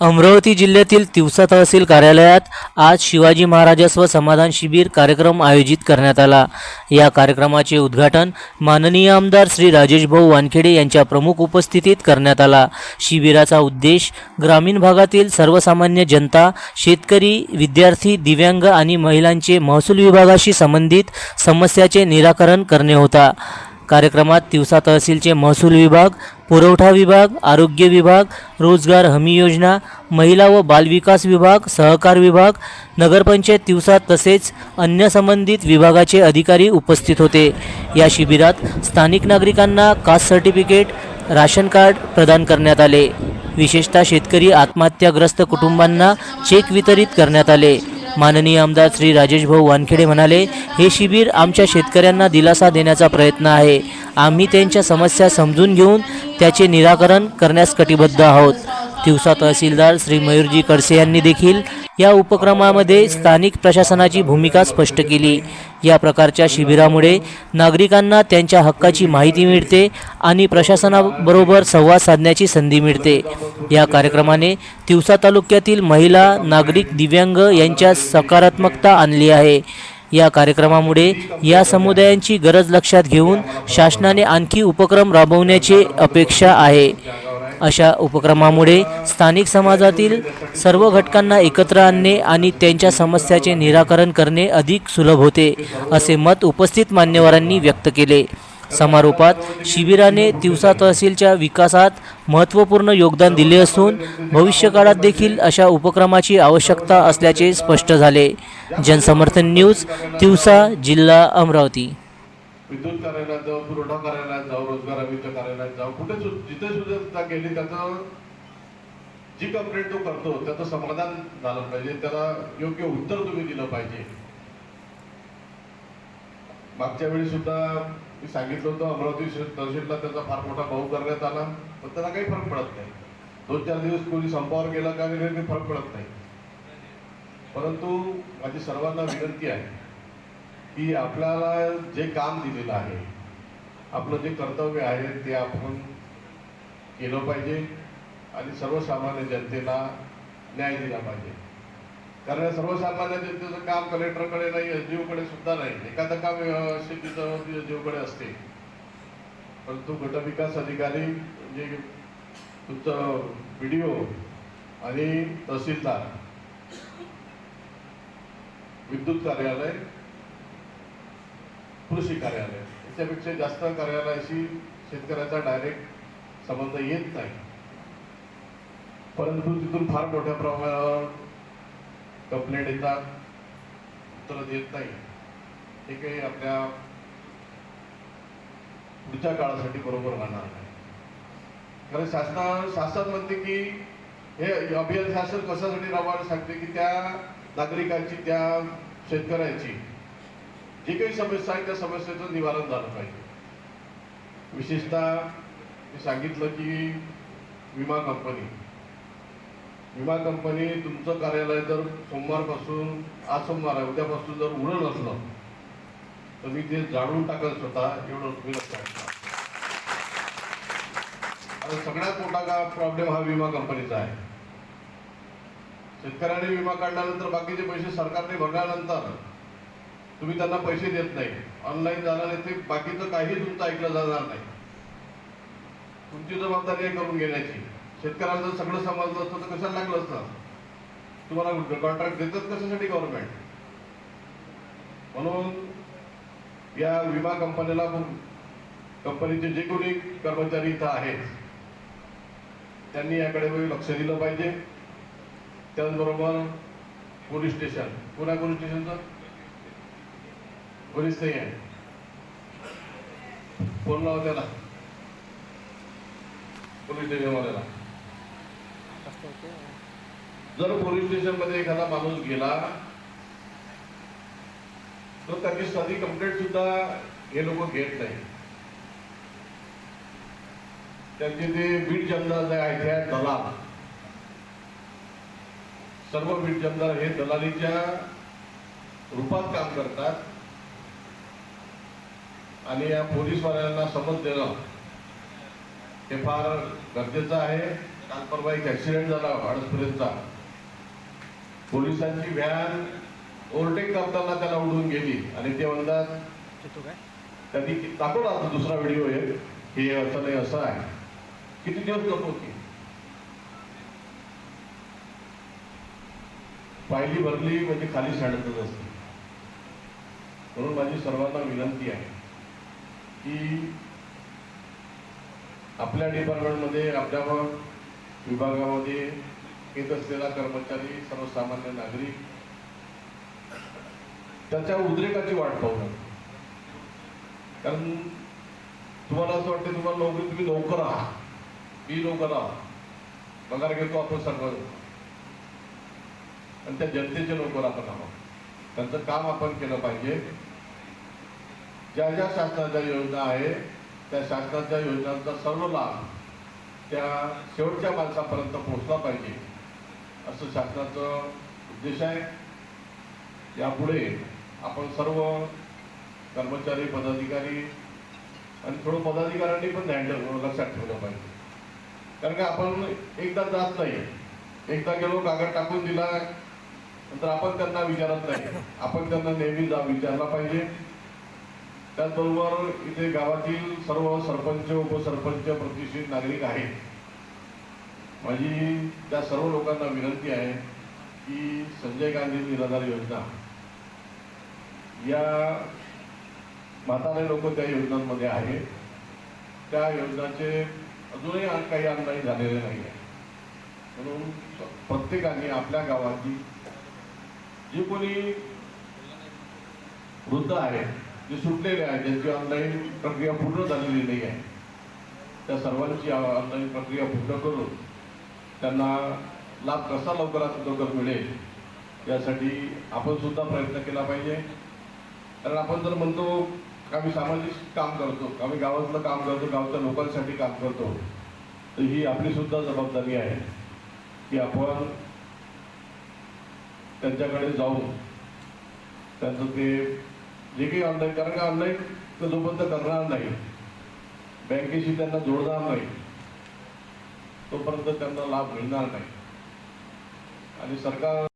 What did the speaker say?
अमरावती जिल्ह्यातील तिवसा तहसील कार्यालयात आज शिवाजी महाराजस्व समाधान शिबिर कार्यक्रम आयोजित करण्यात आला. या कार्यक्रमाचे उद्घाटन माननीय आमदार श्री राजेश भाऊ वानखेडे यांच्या प्रमुख उपस्थितीत करण्यात आला. शिबिराचा उद्देश ग्रामीण भागातील सर्वसामान्य जनता शेतकरी विद्यार्थी दिव्यांग आणि महिलांचे महसूल विभागाशी संबंधित समस्याचे निराकरण करणे होता. कार्यक्रमात तिवसा तहसीलचे महसूल विभाग पुरवठा विभाग आरोग्य विभाग रोजगार हमी योजना महिला व बालविकास विभाग सहकार विभाग नगरपंचायत तिवसा तसेच अन्य संबंधित विभागाचे अधिकारी उपस्थित होते. या शिबिरात स्थानिक नागरिकांना कास्ट सर्टिफिकेट राशन कार्ड प्रदान करण्यात आले. विशेषतः शेतकरी आत्महत्याग्रस्त कुटुंबांना चेक वितरित करण्यात आले. माननीय आमदार श्री राजेश भाऊ वानखेडे म्हणाले हे शिबिर आमच्या शेतकऱ्यांना दिलासा देण्याचा प्रयत्न आहे. आम्ही त्यांच्या समस्या समजून घेऊन त्याचे निराकरण करण्यास कटिबद्ध आहोत. तिवसा तहसीलदार श्री मयूरजी कडसे यांनी देखील या उपक्रमामध्ये स्थानिक प्रशासनाची भूमिका स्पष्ट केली. या प्रकारच्या शिबिरामुळे नागरिकांना त्यांच्या हक्काची माहिती मिळते आणि प्रशासनाबरोबर संवाद साधण्याची संधी मिळते. या कार्यक्रमाने तिवसा तालुक्यातील महिला नागरिक दिव्यांग यांच्या सकारात्मकता आणली आहे. या कार्यक्रमामुळे या समुदायांची गरज लक्षात घेऊन शासनाने आणखी उपक्रम राबवण्याची अपेक्षा आहे. अशा उपक्रमामुळे स्थानिक समाजातील सर्व घटकांना एकत्र आणणे आणि त्यांच्या समस्याचे निराकरण करणे अधिक सुलभ होते असे मत उपस्थित मान्यवरांनी व्यक्त केले. समारोपात शिबिराने तिवसा तहसीलच्या विकासात महत्त्वपूर्ण योगदान दिले असून भविष्यकाळात देखील अशा उपक्रमाची आवश्यकता असल्याचे स्पष्ट झाले. जनसमर्थन न्यूज तिवसा जिल्हा अमरावती. विद्युत कार्यालयात जाऊ पुरवठा कार्यालयात जाऊ रोजगार हमीच्या कार्यालयात जाऊ कुठे जिथे सुद्धा गेली त्याचं जी कंप्लेंट तो करतो त्याचं समाधान झालं पाहिजे त्याला योग्य उत्तर तुम्ही दिलं पाहिजे. मागच्या वेळी सुद्धा मी सांगितलं होतं अमरावती तहसीलला त्याचा फार मोठा भाऊ करण्यात आला पण त्याला काही फरक पडत नाही. दोन चार दिवस कोणी संपावर गेला का काही फरक पडत नाही. परंतु माझी सर्वांना विनंती आहे की आपल्याला जे काम दिलेलं आहे आपलं जे कर्तव्य आहे ते आपण केलं पाहिजे आणि सर्वसामान्य जनतेला न्याय दिला पाहिजे. कारण सर्वसामान्य जनतेचं काम कलेक्टरकडे नाही एसकडे सुद्धा नाही. एखादं काम अं, शेतीचं एस ओकडे असते. परंतु गटविकास अधिकारी म्हणजे तुमचं व्हिडिओ आणि तहसीलदार विद्युत कार्यालय कृषी कार्यालय. याच्यापेक्षा जास्त कार्यालयाशी शेतकऱ्याचा डायरेक्ट संबंध येत नाही. परंतु तिथून फार मोठ्या प्रमाणावर कंप्लेंट येतात उत्तर देत नाही. हे काही आपल्या पुढच्या काळासाठी बरोबर राहणार नाही. कारण शासना शासन म्हणते की हे अभियान शासन कशासाठी राबवायला सांगते की त्या नागरिकांची त्या शेतकऱ्याची जी काही समस्या आहे त्या समस्येचं निवारण झालं पाहिजे. विशेषतः मी सांगितलं की विमा कंपनी. विमा कंपनी तुमचं कार्यालय जर सोमवारपासून आज सोमवार आहे उद्यापासून जर उघडं नसलं तर मी ते जाणून टाकत स्वतः एवढं तुम्ही लक्षात आणि सगळ्यात मोठा का प्रॉब्लेम हा विमा कंपनीचा आहे. शेतकऱ्याने विमा काढल्यानंतर बाकीचे पैसे सरकारने भरल्यानंतर तुम्ही त्यांना पैसे देत नाही. ऑनलाईन जाणार ते बाकीचं काही तुमचं ऐकलं जाणार नाही. तुमची जबाबदारी आहे करून घेण्याची. शेतकऱ्याला जर सगळं समजलं असतं तर कशाला लागलं असतं? तुम्हाला कॉन्ट्रॅक्ट देतात कशासाठी गव्हर्नमेंट म्हणून या विमा कंपनीला कंपनीचे जे कोणी कर्मचारी इथं आहेत त्यांनी याकडे लक्ष दिलं पाहिजे. त्याचबरोबर पोलीस स्टेशन. पुन्हा पोलीस स्टेशनचं? पोलीस नाही आहे फोन लावा त्याला पोलीस स्टेशनवाल्याला जर पोलीस स्टेशनमध्ये एखादा माणूस गेला तर त्याची साधी कंप्लेंट सुद्धा हे लोक घेत नाही. त्यांचे ते बीट जमदार जे आहेत ते आहेत दलाल. सर्व बीट जमदार हे दलालीच्या रूपात काम करतात. आणि या पोलीसवाल्यांना समज देणं हे फार गरजेचं आहे. काल परवा एक ऍक्सिडेंट झाला अडसपर्यंतचा पोलिसांची व्हॅन ओव्हरटेक करताना त्याला उडून गेली आणि ते म्हणतात त्यांनी दाखवला आता दुसरा व्हिडिओ आहे. हे असं नाही असं आहे. किती दिवस नको की पायली भरली म्हणजे खाली सांडतच असते. म्हणून माझी सर्वांना विनंती आहे. की आपल्या डिपार्टमेंटमध्ये आपल्या विभागामध्ये येत असलेला कर्मचारी सर्वसामान्य नागरिक त्याच्या उद्रेकाची वाट पाहू नका. कारण तुम्हाला असं वाटतं तुम्हाला नोकरी तुम्ही नोकर आहात. मी नोकर आहात. पगार घेतो आपण सर्व आणि त्या जनतेचे नोकर आपण आहोत. त्यांचं काम आपण केलं पाहिजे. ज्या ज्या शासनाच्या योजना आहे त्या शासनाच्या योजनांचा सर्व लाभ त्या शेवटच्या माणसापर्यंत पोहोचला पाहिजे असं शासनाचं उद्देश आहे. यापुढे आपण सर्व कर्मचारी पदाधिकारी आणि थोडं पदाधिकाऱ्यांनी पण ध्यान लक्षात ठेवलं पाहिजे. कारण का आपण एकदा जात नाही. एकदा गेलो कागद टाकून दिला नंतर आपण त्यांना विचारत नाही. आपण त्यांना नेहमी जा विचारला पाहिजे. त्याचबरोबर इथे गावातील सर्व सरपंच उपसरपंच प्रतिष्ठित नागरिक आहेत. माझी त्या सर्व लोकांना विनंती आहे की संजय गांधी निराधार योजना या म्हातारे लोक त्या योजनांमध्ये आहेत. त्या योजनाचे अजूनही अन- काही अंदाज झालेले नाही आहे. म्हणून प्रत्येकाने आपल्या गावाची जी कोणी वृद्ध आहेत जे सुटलेले आहेत ज्यांची ऑनलाईन प्रक्रिया पूर्ण झालेली नाही आहे त्या सर्वांची ऑनलाईन प्रक्रिया पूर्ण करून त्यांना लाभ कसा लवकरात लवकर मिळेल यासाठी आपण सुद्धा प्रयत्न केला पाहिजे. कारण आपण जर म्हणतो आम्ही सामाजिक काम करतो आम्ही गावातलं काम करतो गावच्या लोकांसाठी काम करतो तर ही आपली सुद्धा जबाबदारी आहे की आपण त्यांच्याकडे जाऊन त्यांचं ते जे काही ऑनलाईन कारण का ऑनलाईन तर जोपर्यंत करणार नाही बँकेशी त्यांना जोडणार नाही तोपर्यंत त्यांना लाभ मिळणार नाही. आणि सरकार